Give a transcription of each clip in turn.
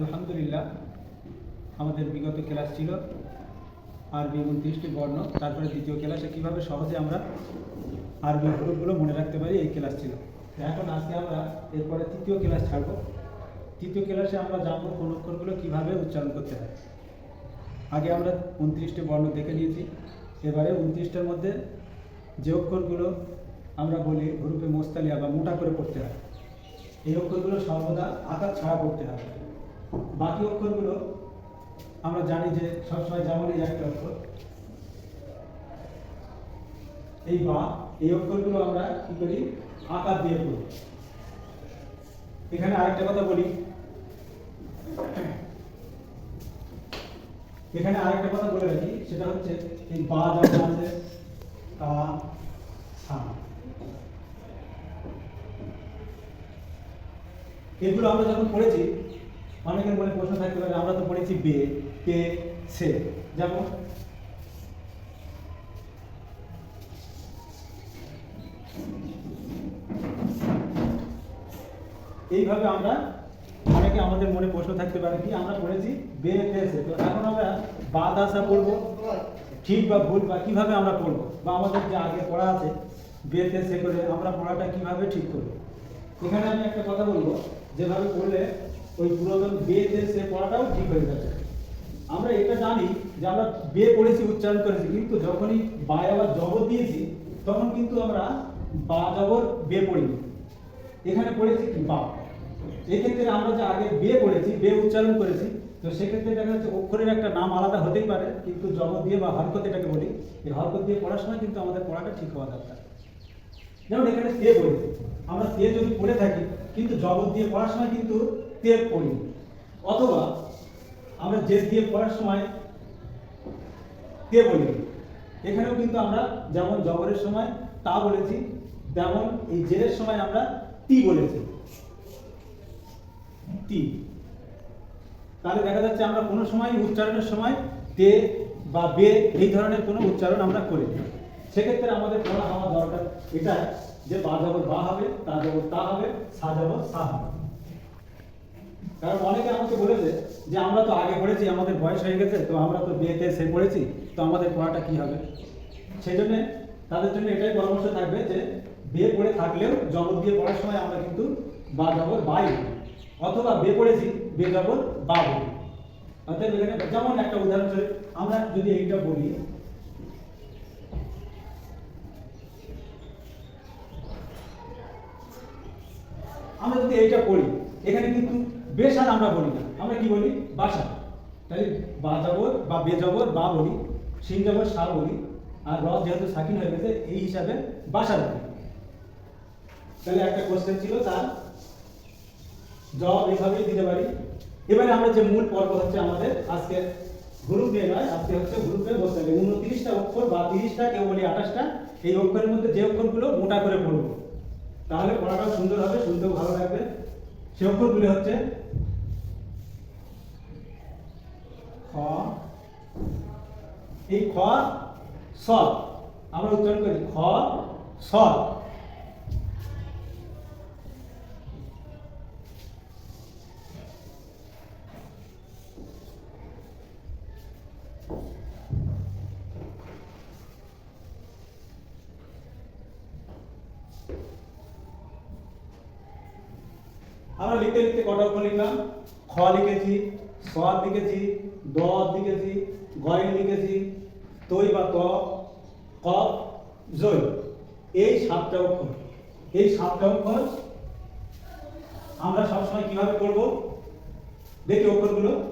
আলহামদুলিল্লাহ, আমাদের বিগত ক্লাস ছিল আরবি উনত্রিশটি বর্ণ, তারপরে দ্বিতীয় ক্লাসে কীভাবে সহজে আমরা আরবি হরফগুলো মনে রাখতে পারি, এই ক্লাস ছিল। এখন আজকে আমরা এরপরে তৃতীয় ক্লাস ছাড়বো। তৃতীয় ক্লাসে আমরা জানব কোন অক্ষরগুলো কীভাবে উচ্চারণ করতে হয়। আগে আমরা উনত্রিশটি বর্ণ দেখে নিয়েছি। এবারে উনত্রিশটার মধ্যে যে অক্ষরগুলো আমরা বলি হরুপে মোস্তালিয়া বা মোটা করে পড়তে হয়, এই অক্ষরগুলো সর্বদা আকার ছাড়া পড়তে হবে বাকি অক্ষরগুলো আমরা জানি যে সবসময় যেমন এই একটা অক্ষর। এই বা, এই অক্ষরগুলো আমরা কি করি? আকার দিয়ে পড়ি। এখানে আরেকটা কথা বলি। এখানে আরেকটা কথা বলে রাখি, সেটা হচ্ছে এই বা যেমন আছে কা সা এগুলো আমরা যখন পড়েছি অনেকের মনে প্রশ্ন থাকতে পারে, আমরা তো পড়েছি বে, কে, সে। যেমন এইভাবে আমরা, অনেকে আমাদের মনে প্রশ্ন থাকতে পারে কি, আমরা পড়েছি বে তে সে। তো এখন আমরা বা দাসা পড়ব ঠিক বা ভুল বা কীভাবে আমরা পড়ব, বা আমাদের যে আগে পড়া আছে, বে সে করে আমরা পড়াটা কীভাবে ঠিক করব। এখানে আমি একটা কথা বলব, যেভাবে পড়লে ওই পুরাতন বে তে সে পড়াটাও ঠিক হয়ে যাবে আমরা এটা জানি যে আমরা বে পড়েছি, উচ্চারণ করেছি, কিন্তু যখনই বা আবার জবর দিয়েছি, তখন কিন্তু আমরা বা জবর বে পড়িনি। এখানে পড়েছি বা। এক্ষেত্রে আমরা যে আগে বে পড়েছি বে উচ্চারণ করেছি, তো সেক্ষেত্রে দেখা যাচ্ছে অক্ষরের একটা নাম আলাদা হতেই পারে, কিন্তু জবর দিয়ে বা হরকত এটাকে বলি, এই হরকত দিয়ে পড়ার সময় কিন্তু আমাদের পড়াটা ঠিক হওয়া দরকার। যেমন এখানে তে পড়েছি আমরা তে যদি পড়ে থাকি, কিন্তু জবর দিয়ে পড়ার সময় কিন্তু তে পড়ি অথবা আমরা জেদ দিয়ে পড়ার সময় তে বলি। এখানেও কিন্তু আমরা যেমন জবরের সময় তা বলেছি, তেমন এই জেরের সময় আমরা তি বলেছি। তি তাহলে দেখা যাচ্ছে আমরা কোনো সময় উচ্চারণের সময় তে বা বে এই ধরনের কোনো উচ্চারণ আমরা করি। সেক্ষেত্রে আমাদের পড়া হওয়া দরকার। এটা যে বা জবর বা হবে, তা জবর তা হবে, সা জবর সা হবে। কারণ অনেকে আমাকে বলেছে যে, আমরা তো আগে পড়েছি, আমাদের বয়স হয়ে গেছে, তো আমরা তো বিয়েতে সে পড়েছি, তো আমাদের পড়াটা কি হবে? সেই জন্য তাদের জন্য এটাই পরামর্শ থাকবে যে, বিয়ে পড়ে থাকলেও জবর দিয়ে পড়ার সময় আমরা কিন্তু বা জবর বাই অথবা বিয়ে পড়েছি বে জবর বা বলি অর্থাৎ এখানে যেমন একটা উদাহরণস্বরূপ আমরা যদি এইটা বলি, আমরা যদি এইটা পড়ি, এখানে কিন্তু বেসার আমরা বলি না। আমরা কি বলি? বাসা তাই বা জবর বা বে জবর বা বলি সিন জবর সা বলি, আর র যেহেতু সাকিন হয়ে গেছে, এই হিসাবে বাসা বলি। তাহলে একটা কোশ্চেন ছিল তার। জবাব এভাবেই দিতে পারি। এবারে আমরা যে মূল পর্ব হচ্ছে আমাদের আজকে গ্রুপ নিয়ে নয়, আজকে হচ্ছে গ্রুপে বসতে হবে উনত্রিশটা অক্ষর বা তিরিশটা, কেউ বলি আঠাশটা, এই অক্ষরের মধ্যে যে অক্ষরগুলো মোটা করে পড়ব। তাহলে পড়াটাও সুন্দর হবে, শুনতেও ভালো লাগবে। সে অক্ষরগুলি হচ্ছে খ, এই খ স আমরা উচ্চারণ করি, খ স আমরা লিখতে লিখতে কটা লিখলাম খ লিখেছি স লিখেছি দ গয় লিখেছি, তৈ বা ক জয় এই সাতটা অক্ষর। এই সাতটা অক্ষর আমরা সবসময় কীভাবে করব? দেখি অক্ষরগুলো।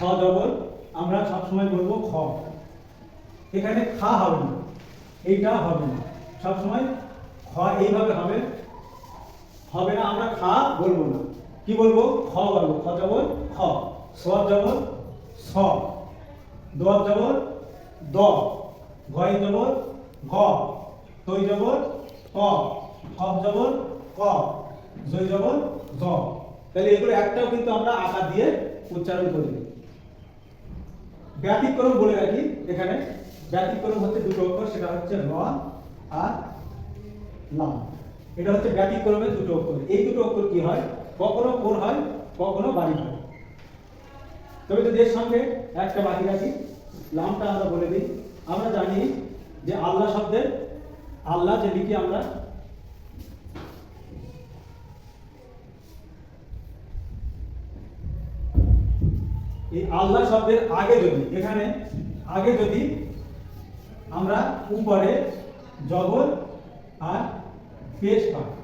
খ জবর আমরা সবসময় বলব খ। এখানে খা হবে না। এইটা হবে না। সবসময় খ এইভাবে হবে। হবে না, আমরা খা বলব না। কি বলব? খ বলব। খ জবর খ। স জবর স। দ জবর দ। গয় জবর গ তৈ জবর ত খ জবর ক। জয় জবর জ। তাহলে এগুলো একটাও কিন্তু আমরা আকার দিয়ে উচ্চারণ করি। ব্যতিক্রম বলে রাখি এখানে। ব্যতিক্রম হচ্ছে দুটো অক্ষর, সেটা হচ্ছে র আর লাম এটা হচ্ছে ব্যতিক্রমের দুটো অক্ষর। এই দুটো অক্ষর কি হয়? কখনো কোর হয়, কখনো বাড়ি হয়। তবে যদি সঙ্গে একটা বাকি রাখি। লামটা আমরা বলে দিই। আমরা জানি যে আল্লাহ শব্দের আল্লাহ যে লিখি আমরা। এই আল্লাহ শব্দের আগে যদি, এখানে আগে যদি আমরা উপরে জবর আর পেশ পাই।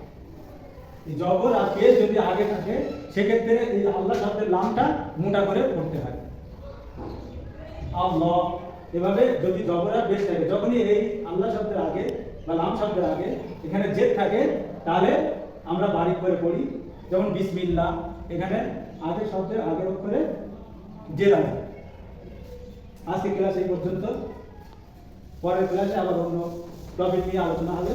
জবর আর পেশ যদি আগে থাকে, সেক্ষেত্রে এই আল্লাহ শব্দের লামটা মোটা করে পড়তে হয়। আল্লাহ এভাবে যদি আর পেশ থাকে, যখনই এই আল্লাহ শব্দের আগে বা লাম শব্দের আগে এখানে জেদ থাকে, তাহলে আমরা বারিক করে পড়ি। যেমন বিসমিল্লাহ, এখানে আগে শব্দের আগের অক্ষরে জেদ আছে। আজকে ক্লাস এই পর্যন্ত। পরের ক্লাসে আবার অন্য টপিক নিয়ে আলোচনা হবে।